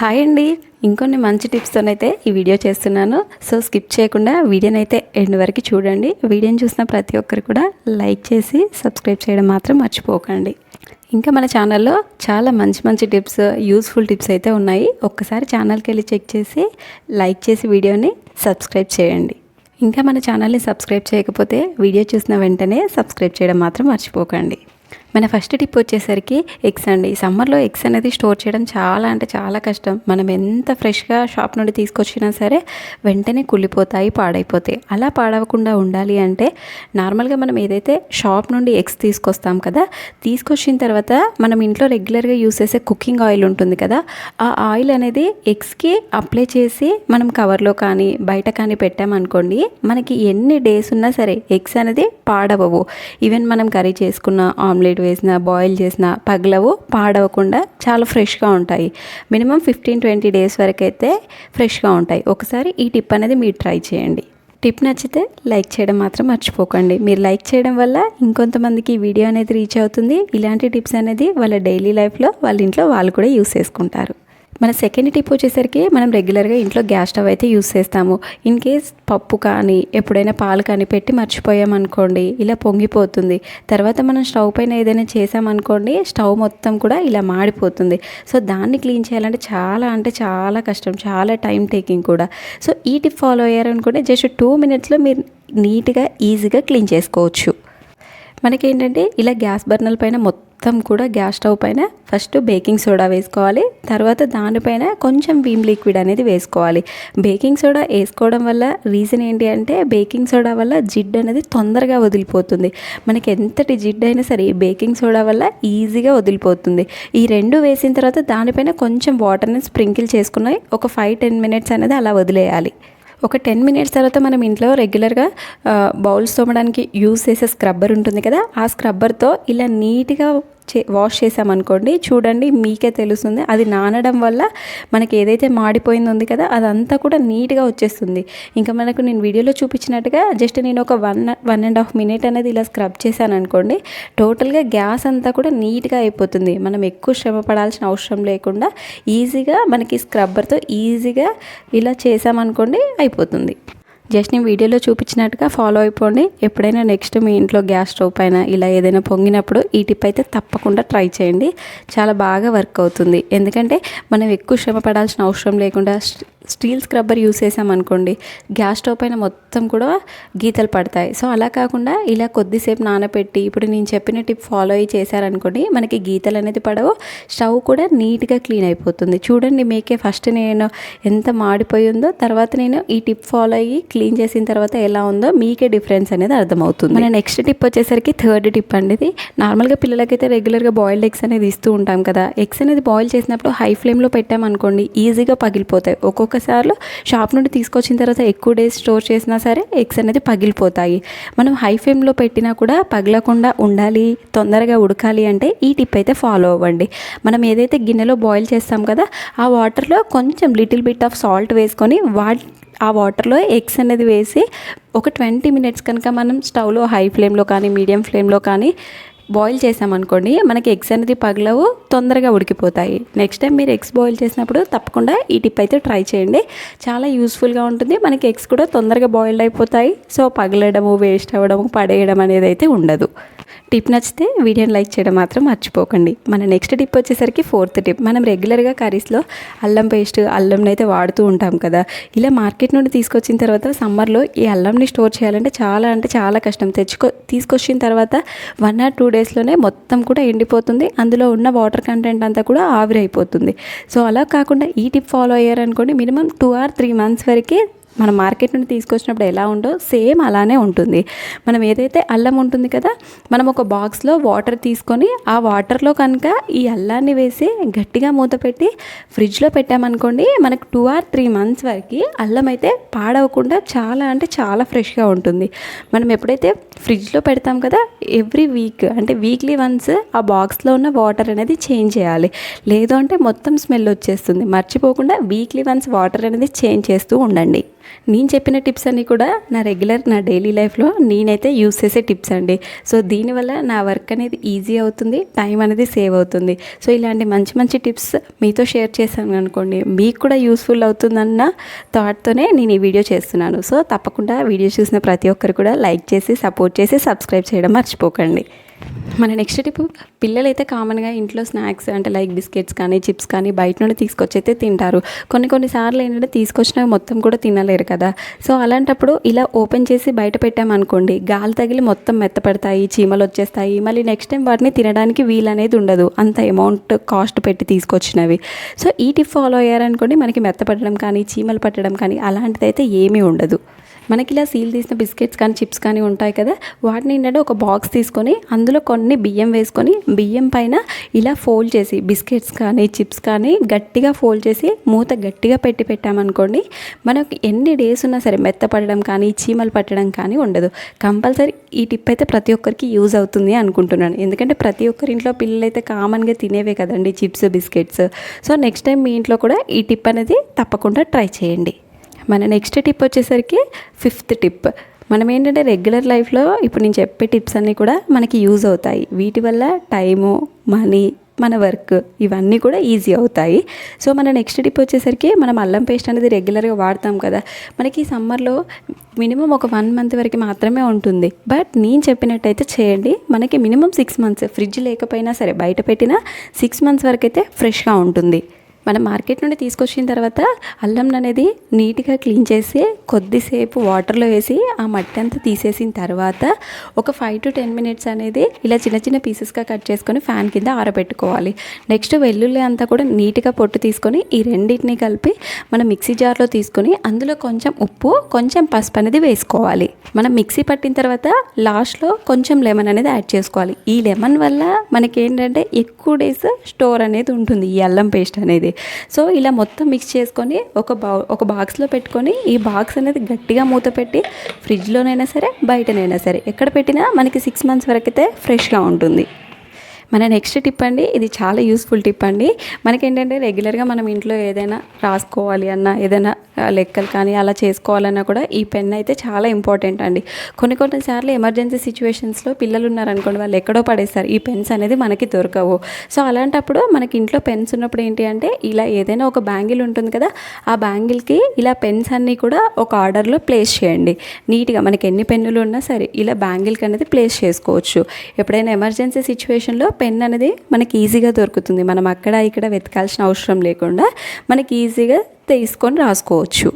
Hi అండి. ఇంకొన్ని మంచి టిప్స్తోనైతే ఈ వీడియో చేస్తున్నాను. సో స్కిప్ చేయకుండా వీడియోని అయితే ఎండ్ వరకు చూడండి. వీడియోని చూసిన ప్రతి ఒక్కరు కూడా లైక్ చేసి సబ్స్క్రైబ్ చేయడం మాత్రం మర్చిపోకండి. ఇంకా మన ఛానల్లో చాలా మంచి మంచి టిప్స్ యూస్ఫుల్ టిప్స్ అయితే ఉన్నాయి. ఒక్కసారి ఛానల్కి వెళ్ళి చెక్ చేసి లైక్ చేసి వీడియోని సబ్స్క్రైబ్ చేయండి. ఇంకా మన ఛానల్ని సబ్స్క్రైబ్ చేయకపోతే వీడియో చూసిన వెంటనే సబ్స్క్రైబ్ చేయడం మాత్రం మర్చిపోకండి. మన ఫస్ట్ టిప్ వచ్చేసరికి ఎగ్స్ అండి. సమ్మర్లో ఎగ్స్ అనేది స్టోర్ చేయడం చాలా అంటే చాలా కష్టం. మనం ఎంత ఫ్రెష్గా షాప్ నుండి తీసుకొచ్చినా సరే వెంటనే కుళ్ళిపోతాయి పాడైపోతాయి. అలా పాడవకుండా ఉండాలి అంటే నార్మల్గా మనం ఏదైతే షాప్ నుండి ఎగ్స్ తీసుకొస్తాం కదా తీసుకొచ్చిన తర్వాత మనం ఇంట్లో రెగ్యులర్గా యూస్ చేసే కుకింగ్ ఆయిల్ ఉంటుంది కదా ఆ ఆయిల్ అనేది ఎగ్స్కి అప్లై చేసి మనం కవర్లో కానీ బయట కానీ పెట్టామనుకోండి మనకి ఎన్ని డేస్ ఉన్నా సరే ఎగ్స్ అనేది పాడవవు. ఈవెన్ మనం కర్రీ చేసుకున్న ఆమ్లెట్ వేసిన బాయిల్ చేసిన పగలవు పాడవకుండా చాలా ఫ్రెష్గా ఉంటాయి. మినిమం ఫిఫ్టీన్ ట్వంటీ డేస్ వరకు అయితే ఫ్రెష్గా ఉంటాయి. ఒకసారి ఈ టిప్ అనేది మీరు ట్రై చేయండి. టిప్ నచ్చితే లైక్ చేయడం మాత్రం మర్చిపోకండి. మీరు లైక్ చేయడం వల్ల ఇంకొంతమందికి ఈ వీడియో అనేది రీచ్ అవుతుంది. ఇలాంటి టిప్స్ అనేది వాళ్ళ డైలీ లైఫ్లో వాళ్ళ ఇంట్లో వాళ్ళు కూడా యూస్ చేసుకుంటారు. మన సెకండ్ టిప్ వచ్చేసరికి మనం రెగ్యులర్గా ఇంట్లో గ్యాస్ స్టవ్ అయితే యూస్ చేస్తాము. ఇన్ కేస్ పప్పు కానీ ఎప్పుడైనా పాలు కానీ పెట్టి మర్చిపోయామనుకోండి ఇలా పొంగిపోతుంది. తర్వాత మనం స్టవ్ పైన ఏదైనా చేసామనుకోండి స్టవ్ మొత్తం కూడా ఇలా మాడిపోతుంది. సో దాన్ని క్లీన్ చేయాలంటే చాలా అంటే చాలా కష్టం చాలా టైం టేకింగ్ కూడా. సో ఈ టిప్ ఫాలో అయ్యారనుకోండి జస్ట్ టూ మినిట్స్లో మీరు నీట్గా ఈజీగా క్లీన్ చేసుకోవచ్చు. మనకేంటంటే ఇలా గ్యాస్ బర్నర్ పైన మొత్తం కూడా గ్యాస్ స్టవ్ పైన ఫస్ట్ బేకింగ్ సోడా వేసుకోవాలి. తర్వాత దానిపైన కొంచెం వీమ్ లిక్విడ్ అనేది వేసుకోవాలి. బేకింగ్ సోడా వేసుకోవడం వల్ల రీజన్ ఏంటి అంటే బేకింగ్ సోడా వల్ల జిడ్ అనేది తొందరగా వదిలిపోతుంది. మనకి ఎంతటి జిడ్ అయినా సరే బేకింగ్ సోడా వల్ల ఈజీగా వదిలిపోతుంది. ఈ రెండు వేసిన తర్వాత దానిపైన కొంచెం వాటర్ని స్ప్రింకిల్ చేసుకుని ఒక ఫైవ్ టెన్ మినిట్స్ అనేది అలా వదిలేయాలి. ఒక టెన్ మినిట్స్ తర్వాత మనం ఇంట్లో రెగ్యులర్గా బౌల్స్ తోమడానికి యూస్ చేసే స్క్రబ్బర్ ఉంటుంది కదా ఆ స్క్రబ్బర్తో ఇలా నీట్గా వాష్ చేసామనుకోండి చూడండి మీకే తెలుస్తుంది. అది నానడం వల్ల మనకి ఏదైతే మాడిపోయింది ఉంది కదా అదంతా కూడా నీట్గా వచ్చేస్తుంది. ఇంకా మనకు నేను వీడియోలో చూపించినట్టుగా జస్ట్ నేను ఒక one one and half minute అనేది ఇలా స్క్రబ్ చేశాను అనుకోండి టోటల్గా గ్యాస్ అంతా కూడా నీట్గా అయిపోతుంది. మనం ఎక్కువ శ్రమ పడాల్సిన అవసరం లేకుండా ఈజీగా మనకి స్క్రబ్బర్తో ఈజీగా ఇలా చేసామనుకోండి అయిపోతుంది. జస్ట్ నేను వీడియోలో చూపించినట్టుగా ఫాలో అయిపోండి. ఎప్పుడైనా నెక్స్ట్ మీ ఇంట్లో గ్యాస్ స్టవ్ పైన ఇలా ఏదైనా పొంగినప్పుడు ఈ టిప్ అయితే తప్పకుండా ట్రై చేయండి. చాలా బాగా వర్క్ అవుతుంది. ఎందుకంటే మనం ఎక్కువ శ్రమ పడాల్సిన అవసరం లేకుండా స్టీల్ స్క్రబ్బర్ యూస్ చేసామనుకోండి గ్యాస్ స్టవ్ పైన మొత్తం కూడా గీతలు పడతాయి. సో అలా కాకుండా ఇలా కొద్దిసేపు నానబెట్టి ఇప్పుడు నేను చెప్పిన టిప్ ఫాలో అయ్యి చేశారనుకోండి మనకి గీతలు అనేది పడవు స్టవ్ కూడా నీట్గా క్లీన్ అయిపోతుంది. చూడండి మీకే ఫస్ట్ నేను ఎంత మాడిపోయిందో తర్వాత నేను ఈ టిప్ ఫాలో అయ్యి క్లీన్ చేసిన తర్వాత ఎలా ఉందో మీకే డిఫరెన్స్ అనేది అర్థమవుతుంది. మన నెక్స్ట్ టిప్ వచ్చేసరికి థర్డ్ టిప్ అండి ఇది. నార్మల్గా పిల్లలకైతే రెగ్యులర్గా బాయిల్డ్ ఎగ్స్ అనేది ఇస్తూ ఉంటాం కదా ఎగ్స్ అనేది బాయిల్ చేసినప్పుడు హై ఫ్లేమ్లో పెట్టామనుకోండి ఈజీగా పగిలిపోతాయి. ఒక్కొక్క ఒక్కొక్కసార్లు షాప్ నుండి తీసుకొచ్చిన తర్వాత ఎక్కువ డేస్ స్టోర్ చేసినా సరే ఎగ్స్ అనేది పగిలిపోతాయి. మనం హై ఫ్లేమ్లో పెట్టినా కూడా పగలకుండా ఉండాలి తొందరగా ఉడకాలి అంటే ఈ టిప్ అయితే ఫాలో అవ్వండి. మనం ఏదైతే గిన్నెలో బాయిల్ చేస్తాం కదా ఆ వాటర్లో కొంచెం లిటిల్ బిట్ ఆఫ్ సాల్ట్ వేసుకొని వా ఆ వాటర్లో ఎగ్స్ అనేది వేసి ఒక ట్వంటీ మినిట్స్ కనుక మనం స్టవ్లో హై ఫ్లేమ్లో కానీ మీడియం ఫ్లేమ్లో కానీ బాయిల్ చేసామనుకోండి మనకి ఎగ్స్ అనేది పగలవు తొందరగా ఉడికిపోతాయి. నెక్స్ట్ టైం మీరు ఎగ్స్ బాయిల్ చేసినప్పుడు తప్పకుండా ఈ టిప్ అయితే ట్రై చేయండి. చాలా యూస్ఫుల్గా ఉంటుంది. మనకి ఎగ్స్ కూడా తొందరగా బాయిల్డ్ అయిపోతాయి. సో పగలడము వేస్ట్ అవ్వడము పడేయడం అనేది అయితే ఉండదు. టిప్ నచ్చితే వీడియోని లైక్ చేయడం మాత్రం మర్చిపోకండి. మన నెక్స్ట్ టిప్ వచ్చేసరికి ఫోర్త్ టిప్. మనం రెగ్యులర్గా కర్రీస్లో అల్లం పేస్ట్ అల్లంని అయితే వాడుతూ ఉంటాం కదా. ఇలా మార్కెట్ నుండి తీసుకొచ్చిన తర్వాత సమ్మర్లో ఈ అల్లంని స్టోర్ చేయాలంటే చాలా అంటే చాలా కష్టం. తెచ్చుకో తీసుకొచ్చిన తర్వాత వన్ ఆర్ టూ డేస్లోనే మొత్తం కూడా ఎండిపోతుంది. అందులో ఉన్న వాటర్ కంటెంట్ అంతా కూడా ఆవిరైపోతుంది. సో అలా కాకుండా ఈ tip follow అయ్యారనుకోండి minimum two or three months వరకే మనం మార్కెట్ నుండి తీసుకొచ్చినప్పుడు ఎలా ఉందో సేమ్ అలానే ఉంటుంది. మనం ఏదైతే అల్లం ఉంటుంది కదా మనం ఒక బాక్స్లో వాటర్ తీసుకొని ఆ వాటర్లో కనుక ఈ అల్లాన్ని వేసి గట్టిగా మూత పెట్టి ఫ్రిడ్జ్లో పెట్టామనుకోండి మనకు టూ ఆర్ త్రీ మంత్స్ వరకు అల్లం అయితే పాడవకుండా చాలా అంటే చాలా ఫ్రెష్గా ఉంటుంది. మనం ఎప్పుడైతే ఫ్రిడ్జ్లో పెడతాం కదా ఎవ్రీ వీక్ అంటే వీక్లీ వన్స్ ఆ బాక్స్లో ఉన్న వాటర్ అనేది చేంజ్ చేయాలి. లేదు అంటే మొత్తం స్మెల్ వచ్చేస్తుంది. మర్చిపోకుండా వీక్లీ వన్స్ వాటర్ అనేది చేంజ్ చేస్తూ ఉండండి. నేను చెప్పిన టిప్స్ అన్నీ కూడా నా రెగ్యులర్ నా డైలీ లైఫ్లో నేనైతే యూస్ చేసే టిప్స్ అండి. సో దీనివల్ల నా వర్క్ అనేది ఈజీ అవుతుంది టైం అనేది సేవ్ అవుతుంది. సో ఇలాంటి మంచి మంచి టిప్స్ మీతో షేర్ చేశాను అనుకోండి మీకు కూడా యూస్ఫుల్ అవుతుందన్న థాట్తోనే నేను ఈ వీడియో చేస్తున్నాను. సో తప్పకుండా వీడియో చూసిన ప్రతి ఒక్కరు కూడా లైక్ చేసి సపోర్ట్ చేసి సబ్స్క్రైబ్ చేయడం మర్చిపోకండి. మన నెక్స్ట్ టిప్ పిల్లలైతే కామన్గా ఇంట్లో స్నాక్స్ అంటే లైక్ బిస్కెట్స్ కానీ చిప్స్ కానీ బయట నుండి తీసుకొచ్చి అయితే తింటారు. కొన్ని కొన్నిసార్లు ఏంటంటే తీసుకొచ్చినవి మొత్తం కూడా తినలేరు కదా. సో అలాంటప్పుడు ఇలా ఓపెన్ చేసి బయట పెట్టామనుకోండి గాలి తగిలి మొత్తం మెత్తపడతాయి చీమలు వచ్చేస్తాయి. మళ్ళీ నెక్స్ట్ టైం వాటిని తినడానికి వీలు అనేది ఉండదు. అంత అమౌంట్ కాస్ట్ పెట్టి తీసుకొచ్చినవి. సో ఈ టిప్ ఫాలో అయ్యారనుకోండి మనకి మెత్తపడడం కానీ చీమలు పట్టడం కానీ అలాంటిదైతే ఏమీ ఉండదు. మనకి ఇలా సీల్ తీసిన బిస్కెట్స్ కానీ చిప్స్ కానీ ఉంటాయి కదా వాటిని ఏంటంటే ఒక బాక్స్ తీసుకొని అందులో కొన్ని బియ్యం వేసుకొని బియ్యం పైన ఇలా ఫోల్డ్ చేసి బిస్కెట్స్ కానీ చిప్స్ కానీ గట్టిగా ఫోల్డ్ చేసి మూత గట్టిగా పెట్టి పెట్టామనుకోండి మనకు ఎన్ని డేస్ ఉన్నా సరే మెత్తపడడం కానీ చీమలు పట్టడం కానీ ఉండదు. కంపల్సరీ ఈ టిప్ అయితే ప్రతి ఒక్కరికి యూజ్ అవుతుంది అనుకుంటున్నాను. ఎందుకంటే ప్రతి ఒక్కరి ఇంట్లో పిల్లలు అయితే కామన్గా తినేవే కదండి chips biscuits. So next time మీ ఇంట్లో కూడా ఈ టిప్ అనేది తప్పకుండా ట్రై చేయండి. మన నెక్స్ట్ టిప్ వచ్చేసరికి ఫిఫ్త్ టిప్ మనం ఏంటంటే రెగ్యులర్ లైఫ్లో ఇప్పుడు నేను చెప్పే టిప్స్ అన్నీ కూడా మనకి యూజ్ అవుతాయి. వీటి వల్ల టైము మనీ మన వర్క్ ఇవన్నీ కూడా ఈజీ అవుతాయి. సో మన నెక్స్ట్ టిప్ వచ్చేసరికి మనం అల్లం పేస్ట్ అనేది రెగ్యులర్గా వాడతాం కదా. మనకి సమ్మర్లో మినిమం ఒక వన్ మంత్ వరకు మాత్రమే ఉంటుంది. బట్ నేను చెప్పినట్టయితే చేయండి. మనకి మినిమం సిక్స్ మంత్స్ ఫ్రిడ్జ్ లేకపోయినా సరే బయట పెట్టిన సిక్స్ మంత్స్ వరకు అయితే ఫ్రెష్గా ఉంటుంది. మనం మార్కెట్ నుండి తీసుకొచ్చిన తర్వాత అల్లం అనేది నీట్గా క్లీన్ చేసి కొద్దిసేపు వాటర్లో వేసి ఆ మట్టి అంతా తీసేసిన తర్వాత ఒక ఫైవ్ టు టెన్ మినిట్స్ అనేది ఇలా చిన్న చిన్న పీసెస్గా కట్ చేసుకొని ఫ్యాన్ కింద ఆరబెట్టుకోవాలి. నెక్స్ట్ వెల్లుల్లి అంతా కూడా నీట్గా పొట్టు తీసుకొని ఈ రెండింటిని కలిపి మనం మిక్సీ జార్లో తీసుకొని అందులో కొంచెం ఉప్పు కొంచెం పసుపు అనేది వేసుకోవాలి. మనం మిక్సీ పట్టిన తర్వాత లాస్ట్లో కొంచెం లెమన్ అనేది యాడ్ చేసుకోవాలి. ఈ లెమన్ వల్ల మనకేంటంటే ఎక్కువ డేస్ స్టోర్ అనేది ఉంటుంది ఈ అల్లం పేస్ట్ అనేది. సో ఇలా మొత్తం మిక్స్ చేసుకొని ఒక బా ఒక బాక్స్లో పెట్టుకొని ఈ బాక్స్ అనేది గట్టిగా మూత పెట్టి ఫ్రిడ్జ్లోనైనా సరే బయటనైనా సరే ఎక్కడ పెట్టినా మనకి సిక్స్ మంత్స్ వరకు అయితే ఫ్రెష్గా ఉంటుంది. మన నెక్స్ట్ టిప్ అండి ఇది చాలా యూస్ఫుల్ టిప్ అండి. మనకేంటంటే రెగ్యులర్గా మనం ఇంట్లో ఏదైనా రాసుకోవాలి అన్నా ఏదైనా లెక్కలు కానీ అలా చేసుకోవాలన్నా కూడా ఈ పెన్ అయితే చాలా ఇంపార్టెంట్ అండి. కొన్ని కొన్నిసార్లు ఎమర్జెన్సీ సిచ్యువేషన్స్లో పిల్లలు ఉన్నారనుకోండి వాళ్ళు ఎక్కడో పడేస్తారు ఈ పెన్స్ అనేది మనకి దొరకవు. సో అలాంటప్పుడు మనకి ఇంట్లో పెన్స్ ఉన్నప్పుడు ఏంటి అంటే ఇలా ఏదైనా ఒక బ్యాంగిల్ ఉంటుంది కదా ఆ బ్యాంగిల్కి ఇలా పెన్స్ అన్నీ కూడా ఒక ఆర్డర్లో ప్లేస్ చేయండి. నీట్గా మనకి ఎన్ని పెన్నులు ఉన్నా సరే ఇలా బ్యాంగిల్కి అనేది ప్లేస్ చేసుకోవచ్చు. ఎప్పుడైనా ఎమర్జెన్సీ సిచ్యువేషన్లో పెన్ అనేది మనకి ఈజీగా దొరుకుతుంది. మనం అక్కడ ఇక్కడ వెతకాల్సిన అవసరం లేకుండా మనకి ఈజీగా తీసుకొని రాసుకోవచ్చు.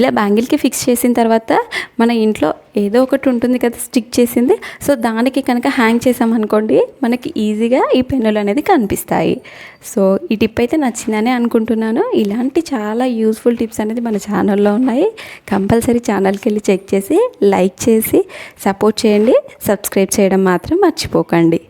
ఇలా బ్యాంగిల్కి ఫిక్స్ చేసిన తర్వాత మన ఇంట్లో ఏదో ఒకటి ఉంటుంది కదా స్టిక్ చేసింది. సో దానికి కనుక హ్యాంగ్ చేసామనుకోండి మనకి ఈజీగా ఈ పెన్నులు అనేది కనిపిస్తాయి. సో ఈ టిప్ అయితే నచ్చిందని అనుకుంటున్నాను. ఇలాంటి చాలా యూస్ఫుల్ టిప్స్ అనేది మన ఛానల్లో ఉన్నాయి. కంపల్సరీ ఛానల్కి వెళ్ళి చెక్ చేసి లైక్ చేసి సపోర్ట్ చేయండి. సబ్స్క్రైబ్ చేయడం మాత్రం మర్చిపోకండి.